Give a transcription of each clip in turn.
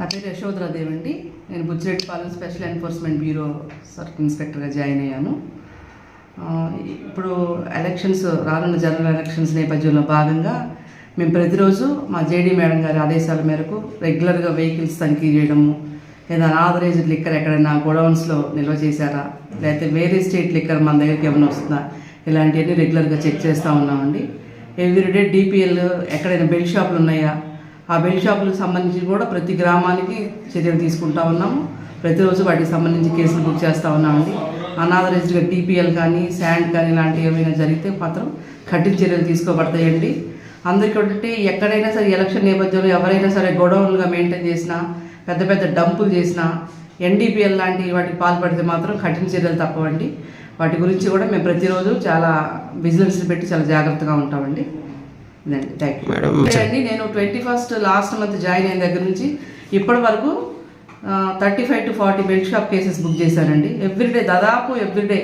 నా పేరు యశోధరాదేవ్ అండి నేను Bujjireddipalem special enforcement bureau circle ఇన్స్పెక్టర్గా join అయ్యాను. ఇప్పుడు ఎలక్షన్స్ రానున్న జనరల్ ఎలక్షన్స్ నేపథ్యంలో భాగంగా మేము ప్రతిరోజు మా జేడీ మేడం గారి ఆదేశాల మేరకు రెగ్యులర్గా వెహికల్స్ తనిఖీ చేయడము లేదా ఆథరైజ్డ్ లిక్కర్ ఎక్కడైనా గోడౌన్స్లో నిల్వ చేశారా లేకపోతే వేరే స్టేట్ లిక్కర్ మన దగ్గరికి ఏమైనా వస్తుందా ఇలాంటివన్నీ రెగ్యులర్గా చెక్ చేస్తూ ఉన్నామండి. ఎవ్రీడే డిపిఎల్ ఎక్కడైనా బెల్ట్ షాపులు ఉన్నాయా ఆ బెల్ షాపులకు సంబంధించి కూడా ప్రతి గ్రామానికి చర్యలు తీసుకుంటా ఉన్నాము. ప్రతిరోజు వాటికి సంబంధించి కేసులు బుక్ చేస్తూ ఉన్నామండి. అనాథరైజ్డ్గా టీపీఎల్ కానీ శాండ్ కానీ ఇలాంటివి ఏమైనా జరిగితే మాత్రం కఠిన చర్యలు తీసుకోబడతాయండి. అందరికీ ఒకటి ఎక్కడైనా సరే ఎలక్షన్ నేపథ్యంలో ఎవరైనా సరే గొడవలుగా మెయింటైన్ చేసినా పెద్ద పెద్ద డంపులు చేసినా ఎన్డీపీఎల్ లాంటి వాటికి పాల్పడితే మాత్రం కఠిన చర్యలు తప్పవండి. వాటి గురించి కూడా మేము ప్రతిరోజు చాలా విజిలెన్స్ పెట్టి చాలా జాగ్రత్తగా ఉంటామండి. అండి నేను twenty first last month join అయిన దగ్గర నుంచి ఇప్పటి వరకు thirty five to forty belt shop cases book చేశానండి. ఎవ్రీడే దాదాపు ఎవ్రీడే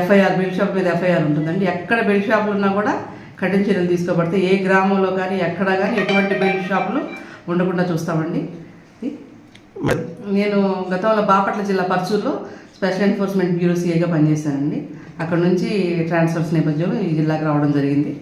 ఎఫ్ఐఆర్ బెల్ట్ షాప్ మీద ఎఫ్ఐఆర్ ఉంటుందండి. ఎక్కడ బెల్ట్ షాపులు ఉన్నా కూడా కఠిన చర్యలు తీసుకోబడితే ఏ గ్రామంలో కానీ ఎక్కడ కానీ ఎటువంటి బెల్ట్ షాపులు ఉండకుండా చూస్తామండి. నేను గతంలో బాపట్ల జిల్లా పర్చూరులో స్పెషల్ ఎన్ఫోర్స్మెంట్ బ్యూరో సీఏగా పనిచేశానండి. అక్కడ నుంచి ట్రాన్స్ఫర్స్ నేపథ్యంలో ఈ జిల్లాకి రావడం జరిగింది.